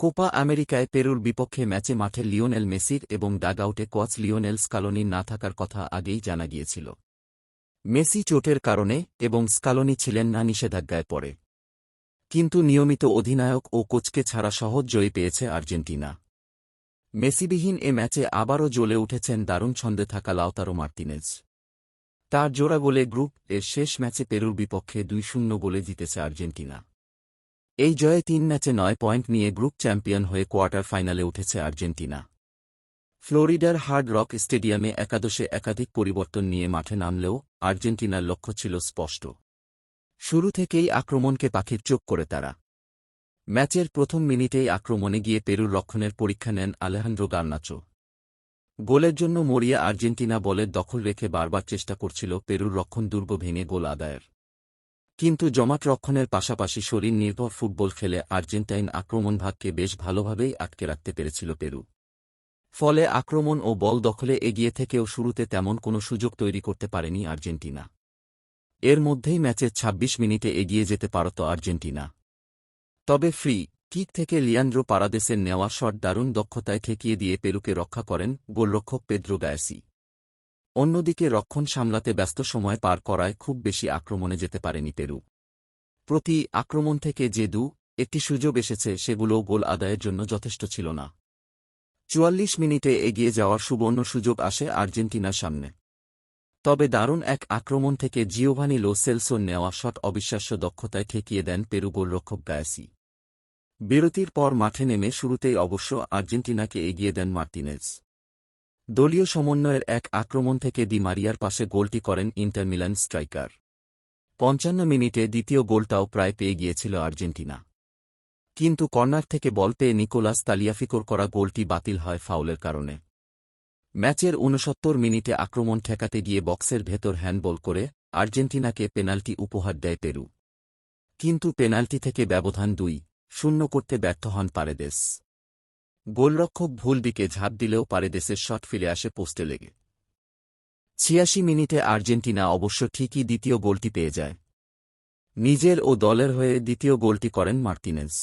Copa আমেরিকায় পেরুর বিপক্ষে ম্যাচে মাঠে লিওনেল মেসির এবং ডাগআউটে কোচ লিওনেল স্কালোনির না থাকার কথা আগেই জানা গিয়েছিল। মেসি চোটের কারণে এবং স্কালোনি ছিলেন না নিষেধাজ্ঞায় পড়ে। কিন্তু নিয়মিত অধিনায়ক ও কোচকে ছাড়া সহজ জয়ী পেয়েছে আর্জেন্টিনা। মেসিবিহীন এ ম্যাচে আবারও জ্বলে উঠেছেন দারুণ ছন্দে থাকা লাওতারো মার্তিনেজ। তার জোড়া গোলে গ্রুপ এর শেষ ম্যাচে পেরুর বিপক্ষে দুই শূন্য গোলে জিতেছে আর্জেন্টিনা। এই জয়ে তিন ম্যাচে নয় পয়েন্ট নিয়ে গ্রুপ চ্যাম্পিয়ন হয়ে কোয়ার্টার ফাইনালে উঠেছে আর্জেন্টিনা। ফ্লোরিডার হার্ড রক স্টেডিয়ামে একাদশে একাধিক পরিবর্তন নিয়ে মাঠে নামলেও আর্জেন্টিনার লক্ষ্য ছিল স্পষ্ট। শুরু থেকেই আক্রমণকে পাখির চোখ করে তারা। ম্যাচের প্রথম মিনিটেই আক্রমণে গিয়ে পেরুর রক্ষণের পরীক্ষা নেন আলেহান্দ্রো গার্নাচো। গোলের জন্য মরিয়া আর্জেন্টিনা বলের দখল রেখে বারবার চেষ্টা করছিল পেরুর রক্ষণ দুর্গ ভেঙে গোল আদায়ের। কিন্তু জমাট রক্ষণের পাশাপাশি শরীর নির্ভর ফুটবল খেলে আর্জেন্টাইন আক্রমণ ভাগকে বেশ ভালোভাবেই আটকে রাখতে পেরেছিল পেরু। ফলে আক্রমণ ও বল দখলে এগিয়ে থেকেও শুরুতে তেমন কোনো সুযোগ তৈরি করতে পারেনি আর্জেন্টিনা। এর মধ্যেই ম্যাচের ২৬ মিনিটে এগিয়ে যেতে পারত আর্জেন্টিনা। তবে ফ্রি কিক থেকে লিয়ান্দ্রো পারাদেসের নেওয়া শট দারুণ দক্ষতায় ঠেকিয়ে দিয়ে পেরুকে রক্ষা করেন গোলরক্ষক পেদ্রো গায়াসি। অন্যদিকে রক্ষণ সামলাতে ব্যস্ত সময় পার করায় খুব বেশি আক্রমণে যেতে পারেনি পেরু। প্রতি আক্রমণ থেকে যে দু, একটি সুযোগ এসেছে সেগুলো গোল আদায়ের জন্য যথেষ্ট ছিল না। চুয়াল্লিশ মিনিটে এগিয়ে যাওয়ার সুবর্ণ সুযোগ আসে আর্জেন্টিনার সামনে। তবে দারুণ এক আক্রমণ থেকে জিওভানি লো নেওয়া শট অবিশ্বাস্য দক্ষতায় ঠেকিয়ে দেন পেরু গোলরক্ষক গায়াসি। বিরতির পর মাঠে নেমে শুরুতেই অবশ্য আর্জেন্টিনাকে এগিয়ে দেন মার্তিনেজ দলীয় সমন্বয়ের এক আক্রমণ থেকে দি মারিয়ার পাশে গোলটি করেন ইন্টার মিলান স্ট্রাইকার। পঞ্চান্ন মিনিটে দ্বিতীয় গোলটাও প্রায় পেয়ে গিয়েছিল আর্জেন্টিনা। কিন্তু কর্নার থেকে বল পেয়ে নিকোলাস তালিয়াফিকোর করা গোলটি বাতিল হয় ফাউলের কারণে। ম্যাচের ঊনসত্তর মিনিটে আক্রমণ ঠেকাতে গিয়ে বক্সের ভেতর হ্যান্ডবল করে আর্জেন্টিনাকে পেনাল্টি উপহার দেয় পেরু। কিন্তু পেনাল্টি থেকে ব্যবধান দুই, শূন্য করতে ব্যর্থ হন পারেদেস। গোলরক্ষক ভুল দিকে ঝাঁপ দিলেও পারেদেসের শট ফিরে আসে পোস্টে লেগে। ছিয়াশি মিনিটে আর্জেন্টিনা অবশ্য ঠিকই দ্বিতীয় গোলটি পেয়ে যায়। নিজের ও দলের হয়ে দ্বিতীয় গোলটি করেন মার্তিনেজ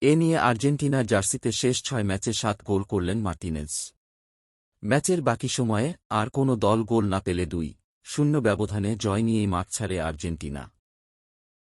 এ নিয়ে আর্জেন্টিনার জার্সিতে শেষ ছয় ম্যাচে সাত গোল করলেন মার্তিনেজ ম্যাচের বাকি সময়ে আর কোনো দল গোল না পেলে দুই শূন্য ব্যবধানে জয় নিয়েই মাঠ ছাড়ে আর্জেন্টিনা।